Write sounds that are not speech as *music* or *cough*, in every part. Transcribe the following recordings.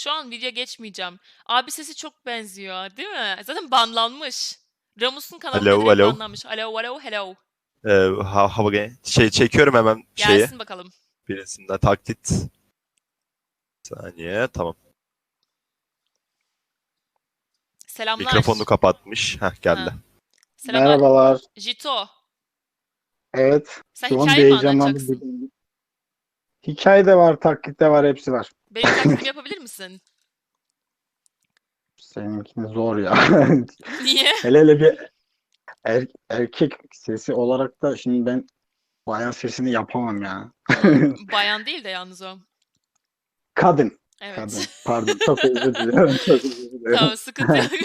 Şu an video geçmeyeceğim. Abi sesi çok benziyor, değil mi? Zaten banlanmış. Ramus'un kanalında Alo, direkt alo. banlanmış. Alo, alo, hello. Ee, ha, hava ge- şey çekiyorum hemen şeyi. Gelsin bakalım. Birisinde taklit. Saniye tamam. Selamlar. Mikrofonu kapatmış. Heh geldi. Ha. Selamlar. Merhabalar. Jito. Evet. Sen Şu an hikaye mi heyecanlandım. anlatacaksın? Hikaye de var, taklit de var, hepsi var. Benim taklidimi yapabilir misin? Seninkini zor ya. *laughs* Niye? hele hele bir er- erkek sesi olarak da şimdi ben bayan sesini yapamam ya. *laughs* Bayan değil de yalnız o. Kadın. Evet. Kadın. Pardon. Çok özür dilerim. Çok özür dilerim. tamam sıkıntı yok. *laughs*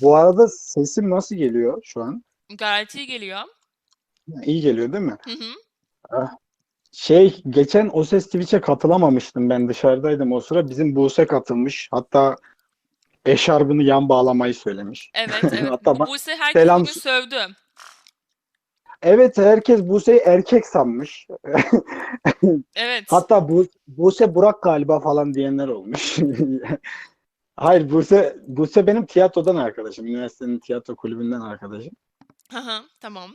Bu arada sesim nasıl geliyor şu an? Gayet iyi geliyor. İyi geliyor değil mi? Hı hı. Şey geçen O Ses Twitch'e katılamamıştım ben dışarıdaydım o sıra. Bizim Buse katılmış. Hatta eşarbını yan bağlamayı söylemiş. Evet *laughs* evet. Hatta ben- Buse herkes selam- bugün sövdü. Evet herkes Buse'yi erkek sanmış. *laughs* Evet. Hatta bu, Buse Burak galiba falan diyenler olmuş. *laughs* Hayır Buse, Buse benim tiyatrodan arkadaşım. Üniversitenin tiyatro kulübünden arkadaşım. Hı hı, tamam.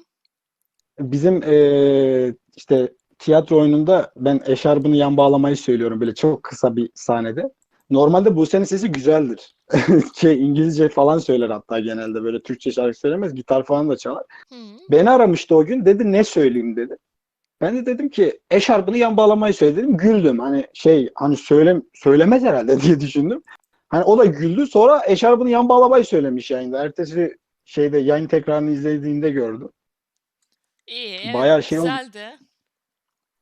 Bizim eee, işte tiyatro oyununda ben eşarbını yan bağlamayı söylüyorum böyle çok kısa bir sahnede. Normalde Buse'nin sesi güzeldir. *laughs* Şey, İngilizce falan söyler hatta genelde böyle Türkçe şarkı söylemez. Gitar falan da çalar. Hı. Beni aramıştı o gün. Dedi ne söyleyeyim dedi. Ben de dedim ki eşarbını yan bağlamayı söyle dedim. Güldüm. Hani şey hani söyle, söylemez herhalde *laughs* diye düşündüm. Hani o da güldü. Sonra eşarbını yan bağlamayı söylemiş yayında. Ertesi şeyde yayın tekrarını izlediğinde gördüm. İyi. Bayağı şey oldu.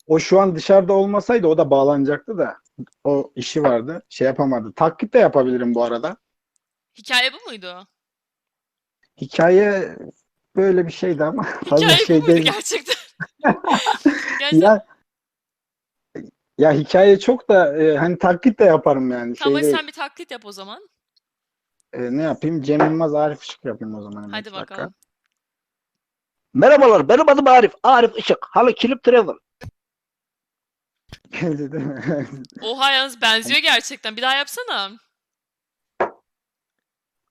O şu an dışarıda olmasaydı o da bağlanacaktı da o işi vardı. Şey yapamadı. Taklit de yapabilirim bu arada. Hikaye bu muydu? Hikaye böyle bir şeydi ama *laughs* fazla Hikaye bu şey muydu değil. gerçekten? *laughs* Gerçekten. Ya, ya hikaye çok da e, hani taklit de yaparım yani. Şey Tamam hadi değil. sen bir taklit yap o zaman. E, ne yapayım? Cem Yılmaz Arif Işık yapayım o zaman. hemen Hadi bir dakika. bakalım. Merhabalar, benim adım Arif. Arif Işık. Halı Kilip Travel. Geldi değil mi? *laughs* Oha yalnız benziyor gerçekten. Bir daha yapsana.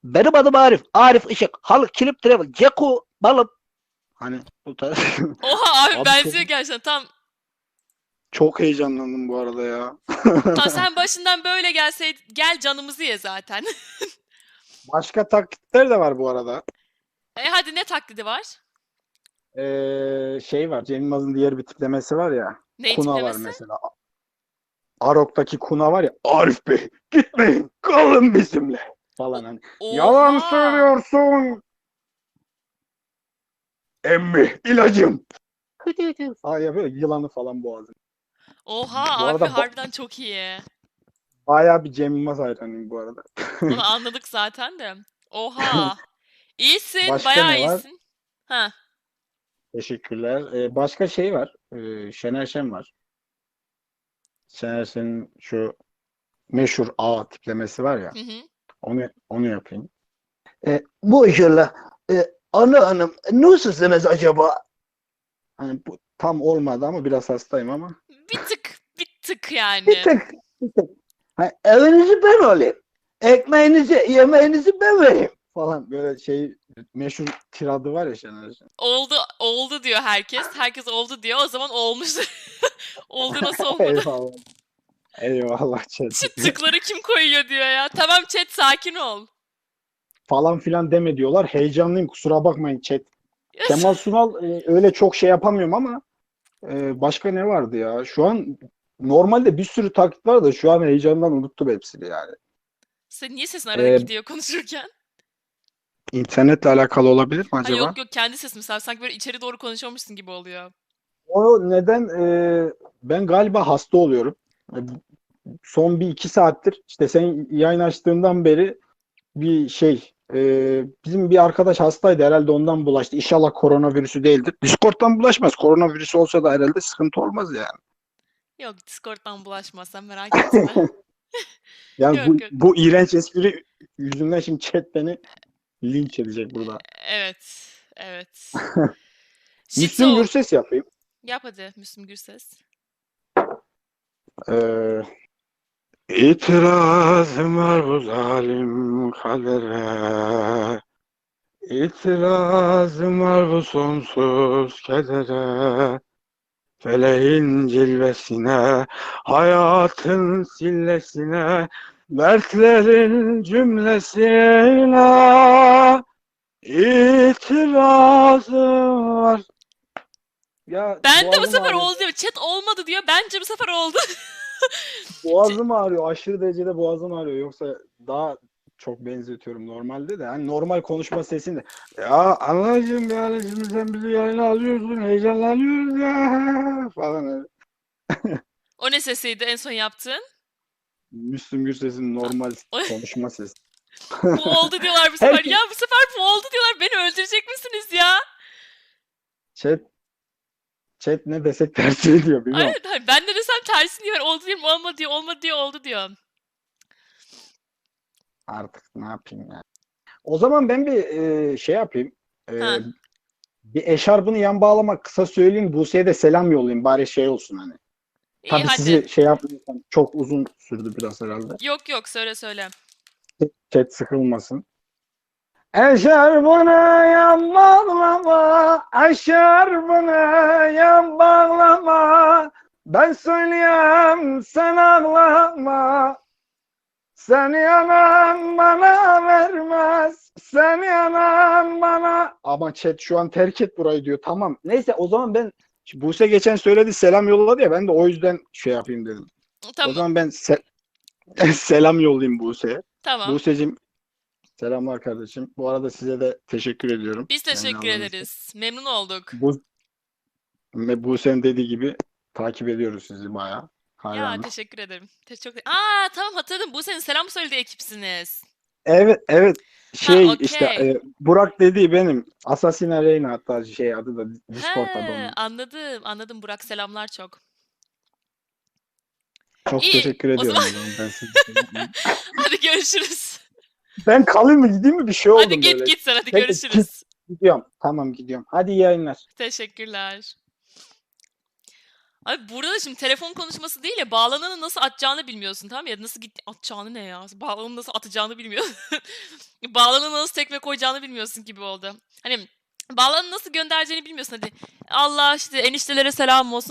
Benim adım Arif. Arif Işık. Halı Kilip Travel. Ceko balım. hani bu tarz. *laughs* Oha abi, Abi benziyor çok- gerçekten. Tam, çok heyecanlandım bu arada ya. tam *laughs* sen başından böyle gelseydin gel canımızı ye zaten. Başka taklitler de var bu arada. e hadi ne taklidi var? Ee, şey var. Cem Yılmaz'ın diğer bir tiplemesi var ya. Ne Kuna var tiplemesi? mesela. Arok'taki Kuna var ya. Arif Bey gitmeyin kalın bizimle falan hani. Yalan Oha! söylüyorsun. Emmi ilacım. Aa yapıyor yılanı falan boğazın. Oha Bu abi arada harbiden çok iyi. Bayağı bir Cem Yılmaz hayranıyım bu arada. Onu *laughs* anladık zaten de. Oha. *laughs* İyisin, Başka bayağı ne var? iyisin. Ha. Teşekkürler. Ee, başka şey var. Ee, Şener Şen var. Şener Şen'in şu meşhur A tiplemesi var ya. Hı hı. Onu onu yapayım. E, maşallah. E, ana hanım nasılsınız acaba? Hani bu tam olmadı ama biraz hastayım ama. Bir tık, bir tık yani. Bir tık. Bir tık. Ha, evinizi ben olayım. Ekmeğinizi, yemeğinizi ben vereyim. Falan böyle şey meşhur tiradı var ya Şener Şen. Oldu, oldu diyor herkes. Herkes oldu diyor. O zaman olmuştur. *laughs* oldu nasıl *laughs* olmadı? Eyvallah. Eyvallah chat. Şu tıkları kim koyuyor diyor ya. Tamam chat sakin ol. Falan filan deme diyorlar. Heyecanlıyım kusura bakmayın chat. *laughs* Kemal Sunal e, öyle çok şey yapamıyorum ama e, başka ne vardı ya? Şu an normalde bir sürü taklit var da şu an heyecandan unuttum hepsini yani. Sen niye sesin arada Ee, gidiyor konuşurken? İnternetle alakalı olabilir mi Ha, acaba? yok yok kendi sesin mesela. Sanki böyle içeri doğru konuşuyormuşsun gibi oluyor. O neden e, ben galiba hasta oluyorum. E, Son bir iki saattir işte sen yayın açtığından beri bir şey e, bizim bir arkadaş hastaydı herhalde ondan bulaştı. İnşallah koronavirüsü değildir. Discord'dan bulaşmaz. Koronavirüsü olsa da herhalde sıkıntı olmaz yani. Yok Discord'dan bulaşmazsan merak etme. *laughs* Yani Yok, bu, yok. bu iğrenç espri yüzünden şimdi chat beni linç edecek burada. evet. Evet. *laughs* Müslüm. Gürses yapayım. Yap hadi Müslüm Gürses. Ee, İtirazım var bu zalim kadere. İtirazım var bu sonsuz kedere. Feleğin cilvesine, hayatın sillesine, dertlerin cümlesine itirazım var. Ya Ben de bu sefer ağrıyor. oldu diyor. Chat olmadı diyor. Bence bu sefer oldu. *laughs* Boğazım ağrıyor. Aşırı derecede boğazım ağrıyor. Yoksa daha çok benzetiyorum normalde de. Hani normal konuşma sesinde. Ya anacığım yani şimdi sen bizi yayına alıyorsun. Heyecanlanıyoruz ya *laughs* falan öyle. o ne sesiydi en son yaptığın? Müslüm Gürses'in normal *laughs* konuşma sesi. Bu oldu diyorlar bu sefer. Herkes- Ya bu sefer bu oldu diyorlar. Beni öldürecek misiniz ya? Chat Chat ne desek tersini diyor bilmiyorum. Aynen, hayır, ben de desem tersini diyor. Oldu diyorum olmadı diyor. Olmadı diyor. Oldu diyor. Artık ne yapayım ya. O zaman ben bir e, şey yapayım. E, Ha. bir eşarbını yan bağlamak kısa söyleyeyim. Buse'ye de selam yollayayım. Bari şey olsun hani. Tabii hadi. sizi şey yapmayacağım. Çok uzun sürdü biraz herhalde. Yok yok söyle söyle. Chat sıkılmasın. Eşarbını yan bağlama, eşarbını yan bağlama. Ben söyleyeyim sen ağlama. Sen yanan bana vermez. Sen yanan bana. Ama chat şu an terk et burayı diyor. Tamam. Neyse o zaman ben Şimdi Buse geçen söyledi selam yolladı ya ben de o yüzden şey yapayım dedim. O Tamam. zaman ben se- *laughs* selam yollayayım Buse'ye. tamam. Buse'cim selamlar kardeşim. Bu arada size de teşekkür ediyorum. Biz teşekkür için. ederiz. Memnun olduk. Bu Buse'nin dediği gibi takip ediyoruz sizi bayağı. Ya Hayranız. teşekkür ederim. Te- çok Aa tamam hatırladım. Bu senin selam söylediği ekipsiniz. Evet evet şey okey. işte e, Burak dediği benim. Assassin Arena hatta şey adı da Discord'da da He, anladım. Anladım Burak selamlar çok. Çok iyi, teşekkür ediyorum. zaman- ben, size. *laughs* Hadi görüşürüz. ben kalayım mı gideyim mi bir şey oldu Hadi git böyle. git sen hadi Peki, görüşürüz. Gidiyorum. Tamam gidiyorum. Hadi iyi yayınlar. Teşekkürler. Abi burada da şimdi telefon konuşması değil ya bağlananı nasıl atacağını bilmiyorsun tamam ya nasıl git atacağını ne ya? Bağlananı nasıl atacağını bilmiyorsun. *laughs* bağlananı nasıl tekme koyacağını bilmiyorsun gibi oldu. Hani bağlananı nasıl göndereceğini bilmiyorsun hadi. Allah işte eniştelere selam olsun.